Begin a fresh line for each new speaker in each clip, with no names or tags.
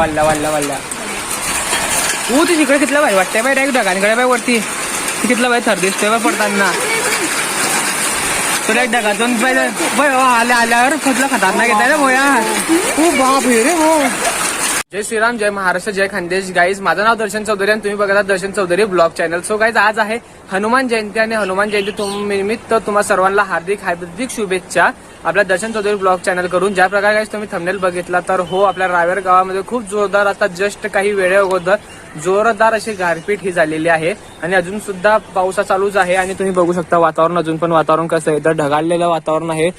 वाढला वाढला वाढला तू ती तिकडे कितला बाई वाटतंय बाई डायरेक्ट ढगांकडे बाई वरती. कितला बाई थर दिसतोय बाई पडताना. तुला एक ढगातून पहिले बाई आल्या आल्यावर कुठला खतरनाक येत आहे ना भोया. खूप बाप रे हो जय श्रीराम जय महाराष्ट्र जय खानदेश. गाईज माझं नाव दर्शन चौधरी आणि तुम्ही बघत Darshan Chaudhari blog channel. So guys आज आहे हनुमान जयंती आणि हनुमान जयंती निमित्त तुम्हा सर्वांना हार्दिक हार्दिक शुभेच्छा. आपल्या दर्शन चौधरी ब्लॉग चॅनल करून ज्या प्रकारे गाईज तुम्ही थंबनेल बघितला तर हो आपल्या रावेर गावामध्ये खूप जोरदार आता जस्ट काही वेळे अगोदर जोरदार अशी गारपीट ही झालेली आहे. आणि अजून सुद्धा पावसा चालूच आहे आणि तुम्ही बघू शकता वातावरण अजून पण वातावरण कसं आहे. तर ढगाळलेलं वातावरण आहे.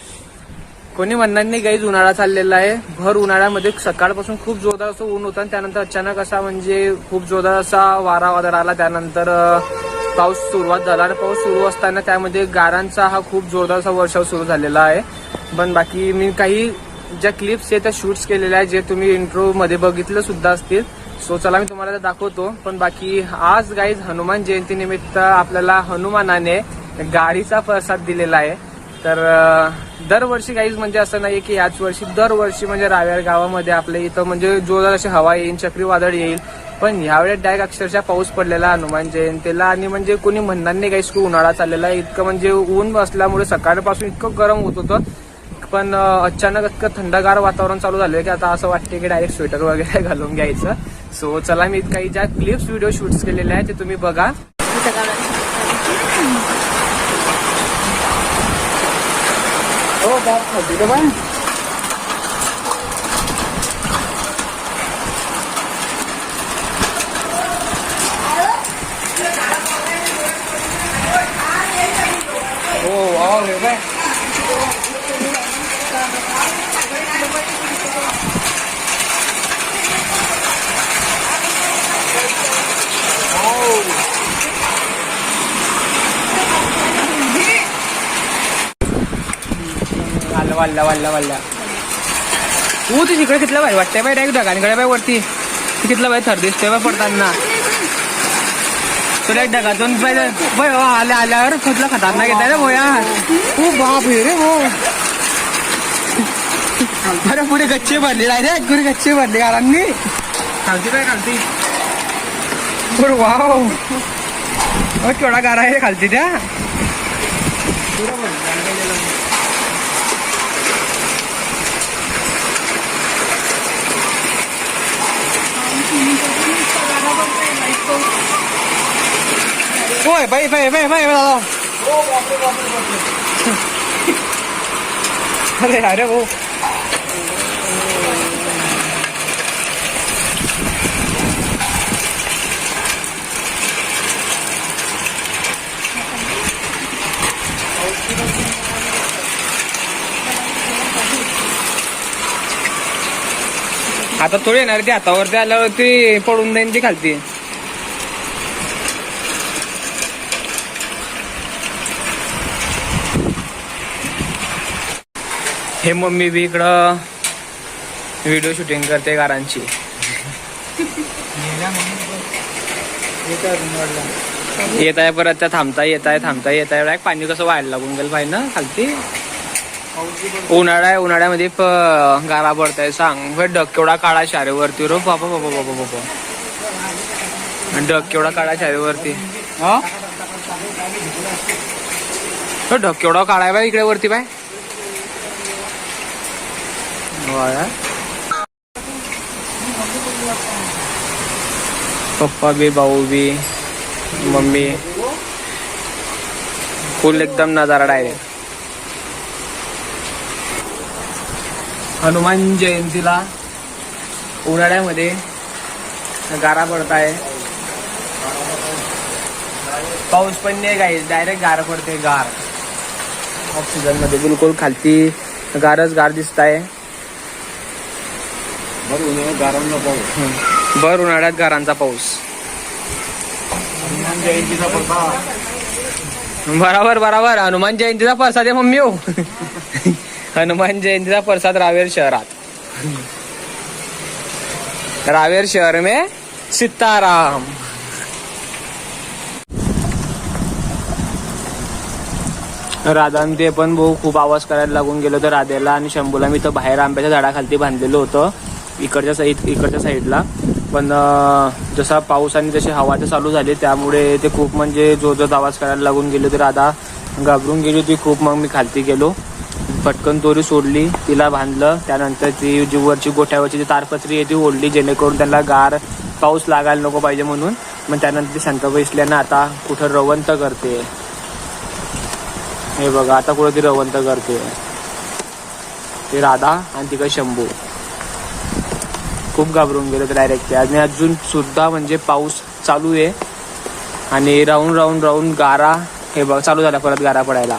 कोणी म्हणणार नाही गाईज उन्हाळा चाललेला आहे. भर उन्हाळ्यामध्ये सकाळपासून खूप जोरदार असं ऊन होतं आणि त्यानंतर अचानक असा म्हणजे खूप जोरदार असा वारा वादळ आला. त्यानंतर पाऊस सुरुवात झाला आणि पाऊस सुरू असताना त्यामध्ये गारांचा हा खूप जोरदार वर्षाव सुरू झालेला आहे. पण बाकी मी काही ज्या क्लिप्स आहेत त्या शूट्स केलेल्या आहेत जे तुम्ही इंट्रो मध्ये बघितलं सुद्धा असतील. सो चला मी तुम्हाला दाखवतो. पण बाकी आज गाईज हनुमान जयंती निमित्त आपल्याला हनुमानाने गाडीचा प्रसाद दिलेला आहे. तर दरवर्षी गाईज म्हणजे असं नाही की याच वर्षी दरवर्षी म्हणजे रावेर गावामध्ये आपल्या इथं म्हणजे जोरदार अशी हवा येईल चक्रीवादळ येईल. पण यावेळेस डायरेक्ट अक्षरशः पाऊस पडलेला हनुमान जयंतीला आणि म्हणजे कोणी म्हणणार नाही काही की उन्हाळा चाललेला आहे. इतकं म्हणजे ऊन असल्यामुळे सकाळपासून इतकं गरम होत होतं. पण अचानक इतकं थंडगार वातावरण चालू झालं की आता असं वाटते की डायरेक्ट स्वेटर वगैरे घालून घ्यायचं. सो चला मी काही ज्या क्लिप्स व्हिडिओ शूट्स केलेले आहेत ते तुम्ही बघा. हो बाप खाती पण हो वाव हे बाय वाढला वाढला वाढला तू ती तिकडे कितला बाई? वाटतंय बाय डायरेक्ट ढगांकडे बाय वरती. कितला बाय थर दिसतोय बाय पडताना. तुला एक ढगातून बाय हो, आल्या आल्यावर कुठला खतरनाक येत रे भोया. खूप बाप रे हो अरे पुढे गच्चे भरले डायरेक्ट पुढे गच्चे भरले गाडांनी खालती काय खालती. बरं वाव. केवढा गारा आहे खालती त्या. होय बाई बाई बाई बाई दादा अरे अरे भाऊ आता थोडी येणार ती हातावरती आल्यावरती पडून जाईन ती खालती. हे मम्मी बी इकडं व्हिडिओ शूटिंग करते गारांची येत आहे परत त्या थांबता येत आहे थांबता येत आहे. पाणी कसं व्हायला लागून गेलं पाहिजे ना खालती? उन्हाळा आहे उन्हाळ्यामध्ये गारा पडताय सांग. बरं केवढा काळा शारेवरती रो बाबा बाबा बाबा बाबा आणि केवढा काळा शारेवरती हा? तो ढग केवढा काळा आहे बाय इकडे वरती बाय. वाया. पप्पा बी भाऊ बी मम्मी. फुल एकदम नजारा डायरेक्ट हनुमान जयंतीला उन्हाळ्यामध्ये गारा पडताय. पाऊस पण नाही काही डायरेक्ट गार पडते गार. ऑक्सिजनमध्ये बिलकुल खालती गारच गार दिसत आहे
गारांना पाहू
भर उन्हाळ्यात गारांचा पाऊस.
हनुमान जयंतीचा पडता
बराबर बराबर. हनुमान जयंतीचा प्रसाद आहे मम्मी हो. हनुमान जयंतीचा प्रसाद रावेर शहरात. रावेर शहर में सीताराम. राधा आणि ते पण भाऊ खूप आवाज करायला लागून गेलो तर राधेला आणि शंभूला मी तर बाहेर आंब्याच्या झाडाखालती बांधलेलं होतं. इकडच्या साईड इकडच्या साईडला. पण जसा पाऊस आणि जशी हवा ते चालू झाली. त्यामुळे ते खूप म्हणजे जोरजोरात आवाज करायला लागून गेले तर राधा घाबरून गेली होती खूप. मग मी खालती गेलो. पटकन दोरी सोडली. तिला बांधलं. त्यानंतर ती जी वरची गोठ्यावरची जी तारपत्री आहे ती ओढली. जेणेकरून त्यांना गार पाऊस लागायला नको पाहिजे म्हणून. मग त्यानंतर ती शांत बसल्यानं आता कुठं रवंत करते. हे बघा आता कुठं ती रवंत करते. ते राधा आणि तिकडे शंभू. खूप घाबरून गेलो डायरेक्ट आणि अजून सुद्धा म्हणजे पाऊस चालू आहे. आणि राहून राहून राहून गारा हे बघा चालू झाला परत गारा पडायला.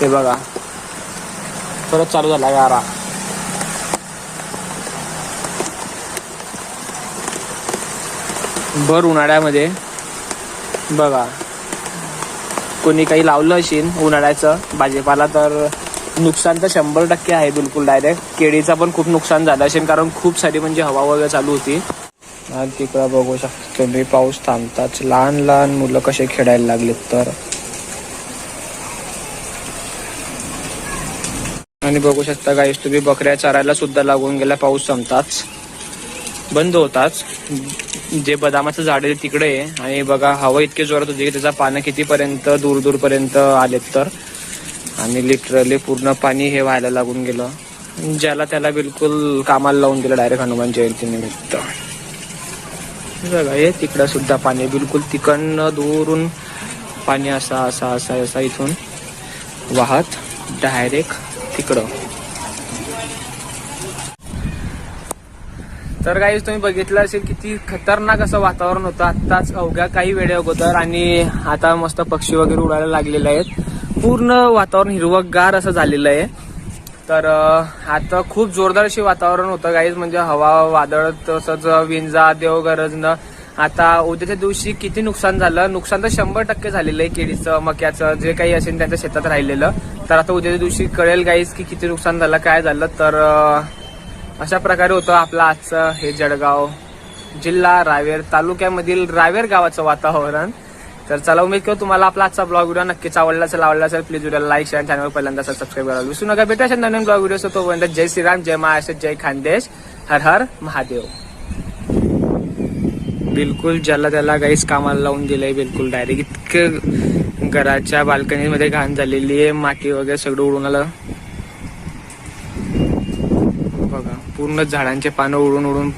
हे बघा. परत चालू झाला गारा. भर उन्हाळ्यामध्ये. बघा. कोणी काही लावलं असेल उन्हाळ्याचं भाजीपाला तर नुकसान तर शंभर टक्के आहे बिलकुल डायरेक्ट केळीचा पण खूप नुकसान झालं असेल कारण खूप सारी म्हणजे हवा वगैरे चालू होती. आणि तिकडं बघू शकता तुम्ही पाऊस थांबताच. लहान लहान मुलं कसे खेळायला लागलेत तर. आणि बघू शकता गाईस तुम्ही बकऱ्या चारायला सुद्धा लागून गेला पाऊस संपताच बंद होताच. जे बदामाचं झाड आहे तिकडे आहे. आणि बघा हवा इतकी जोरात होती की त्याचा पानं कितीपर्यंत दूर दूर पर्यंत आलेत तर. आणि लिटरली पूर्ण पाणी हे व्हायला लागून गेलं. ज्याला त्याला बिलकुल कामाला लावून दिलं डायरेक्ट हनुमान जयंती निमित्त. बघा हे तिकडं सुद्धा पाणी बिलकुल तिकडनं दूरून पाणी असा असा असा असा इथून वाहत डायरेक्ट तिकडं. तर काही तुम्ही बघितलं असेल किती खतरनाक असं वातावरण होतं. आत्ताच अवघ्या काही वेळे अगोदर आणि आता मस्त पक्षी वगैरे उडायला लागलेले आहेत. पूर्ण वातावरण हिरवगार असं झालेलं आहे. तर आता खूप जोरदार अशी वातावरण होतं गाईज म्हणजे हवा वादळ तसंच विंजा देव गरजणं आता उद्याच्या दिवशी किती नुकसान झालं? नुकसान तर शंभर टक्के झालेलं आहे केळीचं मक्याचं जे काही असेल त्यांच्या शेतात राहिलेलं. तर आता उद्याच्या दिवशी कळेल गाईज की किती नुकसान झालं काय झालं. तर अशा प्रकारे होतं आपलं आजचं हे जळगाव जिल्हा रावेर तालुक्यामधील रावेर गावाचं वातावरण. तर चला उमेद करू तुम्हाला आपला आजचा ब्लॉग व्हिडिओ नक्कीच आवडला असेल आवडला असेल please video like share channel पहिल्यांदा सबस्क्राईब करायला विसरू नका. भेटू असेल नवीन ब्लॉग व्हिडिओ तोपर्यंत जय श्रीराम जय महाराष्ट्र जय खानदेश. हर हर महादेव. बिलकुल ज्याला त्याला काहीच कामाला लावून दिलंय बिलकुल डायरेक्ट इतकं घराच्या बाल्कनीमध्ये घाण झालेली आहे माती वगैरे सगळं उडून आलं. बघा पूर्ण झाडांचे पानं उडून उडून